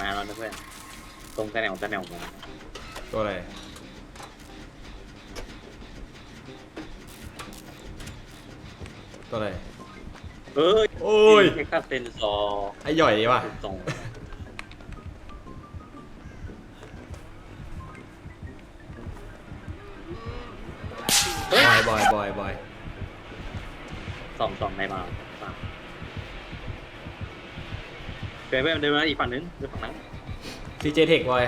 มาแล้วนะเพื่อน ตรงตะแหนวตะแหนวมาตัวอะไรตัวอะไรเอ้ยโอ้ยเท็กซัสเซนซอร์ไอ้หย่อยว่ะตรงเฮ้ยบอยบอยบอยบอยสองสองในมา เพื่อนเพื่อนเดินมาอีกฝั่งนึงเดินฝั่งนั้นทีเจเทคบอย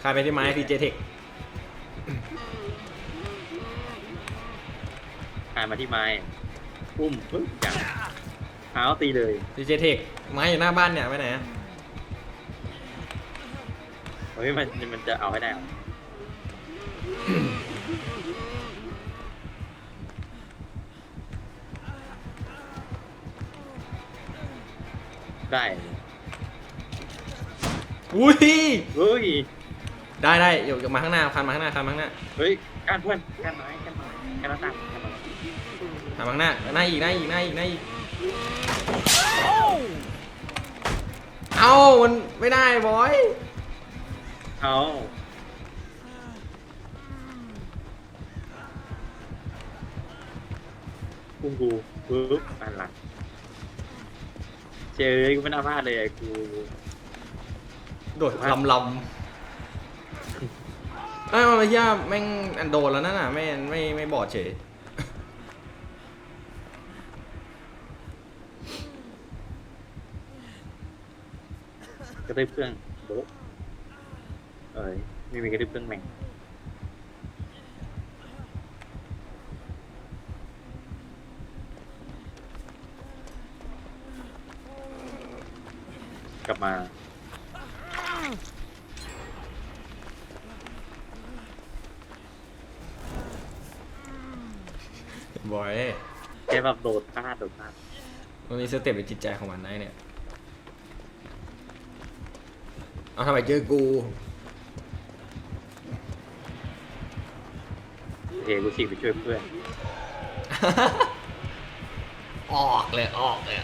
ใครไปที่ไม้ทีเจเทคหายมาที่ไม้ อุ้มปึ๊บอย่างเท้าตีเลยทีเจเทคไม้อยู่หน้าบ้านเนี่ยไปไหนอะเฮ้ยมันมันจะเอาให้ได้เหรอ ได้ อุ้ย เฮ้ย ได้ได้อยู่มาข้างหน้าคันมาข้างหน้าคันมาข้างหน้าเฮ้ยการเพื่อนการไม้การไม้การหน้าต่างการไม้คันมาข้างหน้าหน้าอีกหน้าอีกหน้าอีกหน้าอีกเอ้ามันไม่ได้บอยเอากุ้งกูปึ๊บอันหลัง เจอกูไม่น่าพลาดเลยไอ้กูโดดลำลำไอ้ยมันไม่ยากแม่งอันโดนแล้วนั่นน่ะไม่ไม่ไม่บอดเฉยกระตืบเครื่องโบ๊ะเอ้ยไม่มีกระตืบเครื่องแม่ง กลับมา บอยแค่แบบโดดพลาดโดดพลาดมันมีสเต็ปในจิตใจของมันนะไอ้เนี่ย เอาทำไมเจอกู เฮกูฉีกไปช่วยเพื่อน ออกเลยออกเลย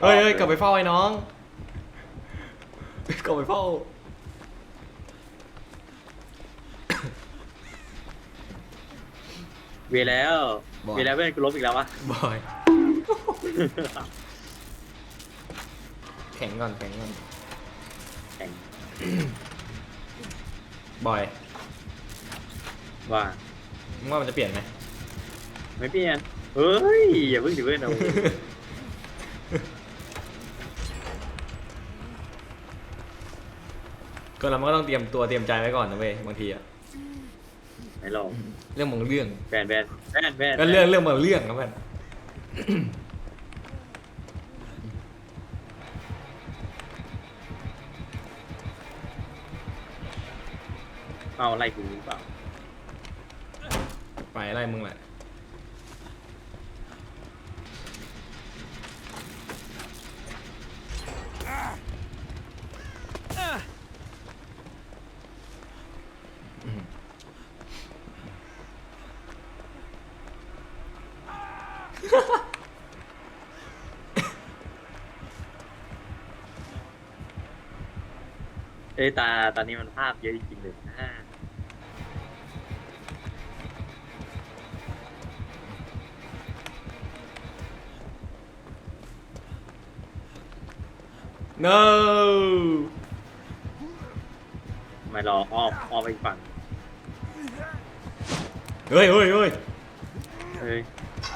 เฮ้ยเฮ้ยกลับไปเฝ้าไอ้น้องกลับไปเฝ้า เวียแล้ว บอก เวียแล้วเพื่อนกูลบอีกแล้ววะบอยแข็งก่อนแข็งก่อนแข่งบอยว่ามึงว่ามันจะเปลี่ยนไหมไม่เปลี่ยนเฮ้ยอย่าเพิ่งดิเพื่อนเอา ก็เราก็ต้องเตรียมตัวเตรียมใจไว้ก่อนนะเว้ยบางทีอะไม่ลองเรื่องบางเรื่องแบนแบนแบนแบนก็เรื่องเรื่องบางเรื่องนะเพื่อนเอาอะไรกูหรือเปล่าไปอะไรมึงแหละ เอ้ยตาตอนนี้มันภาพเยอะจริงๆเลยนะโ no ทำไมรออ้อมอ้อมไปอีกฝั่งเฮ้ยเฮ้ยเฮ้ยเฮ้ย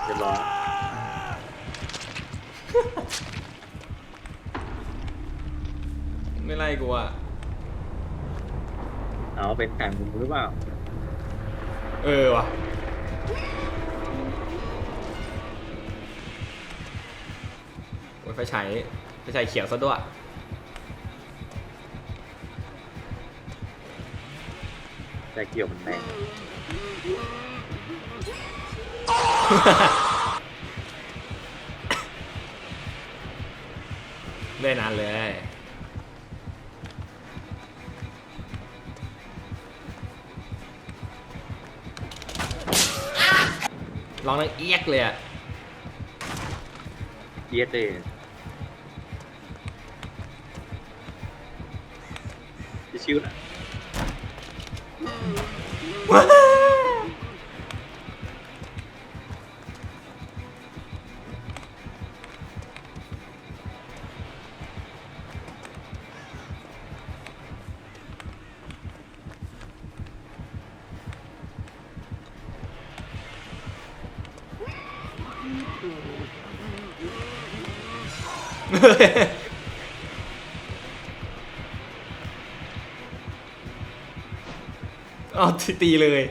เรียบร้อยไม่ไล่กูอะ เอาเป็นแข่งมุมหรือเปล่า เออว่ะโอ้ยไฟฉายไฟฉายเขียวซะด้วยแต่เกี่ยวมันแรงเล่นนานเลย ร้องนังเอียกเลยอะเยสเลยชิวนะ เอาตีตีเลย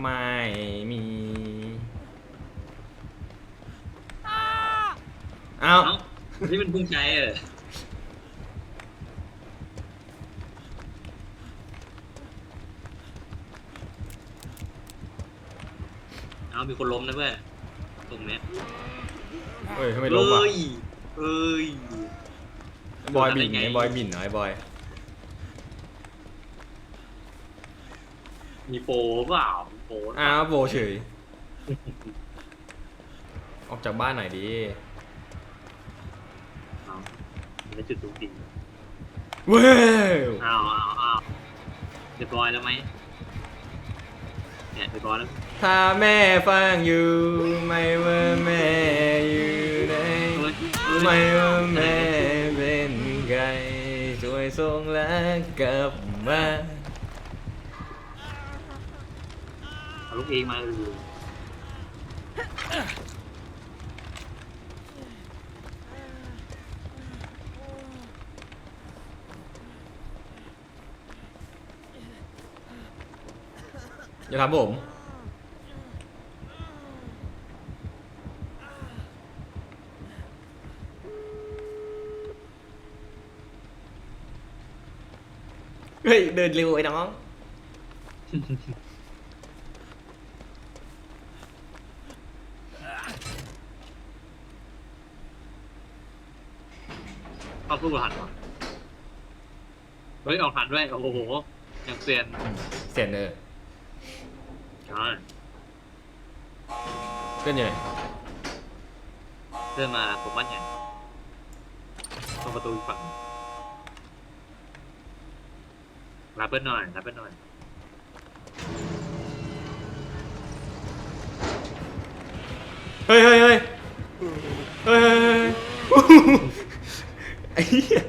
ไม่มีเอาเอ้านี่มันพุ่งใจเออ เอามีคนล้มนะเพื่อนตรงเนี้ยเฮ้ยทำไมล้มอะเอ้ยเอ้ยบอยบินโดนอะไรไงไงบอยบินเหรอไอ้บอย มีโปรเปล่ามีโปรอ้าวโบเฉย ออกจากบ้านหน่อยดิเอามันจะจุดตรงจริงเว้ยอ้าวอ้าวอ้าวเรียบร้อยแล้วไหม เนี่ยเรียบร้อยแล้วถ้าแม่ฟังอยู่ ไม่ว่าแม่อยู่ไหนเฮ้ยเฮ้ยไม่ว่าแม่เป็นไงช่วยส่งรักกลับมาเอาลูกเองมาเอออย่าทำผม เฮ้ย เดินเร็วไอ้น้องเข้าสู้หันวะเฮ้ยออกหันด้วย โอ้โหยังเปลี่ยน เสียนเนอ ใช่เพื่อนอยู่ไหนเดินมาผมว่าเนี่ยตรงประตูอีกฝั่งรับเปิ้ลหน่อยรับเปิ้ลหน่อยเฮ้ยเฮ้ยเฮ้ยเฮ้ยเฮ้ยเฮ้ยไอ้เหี้ย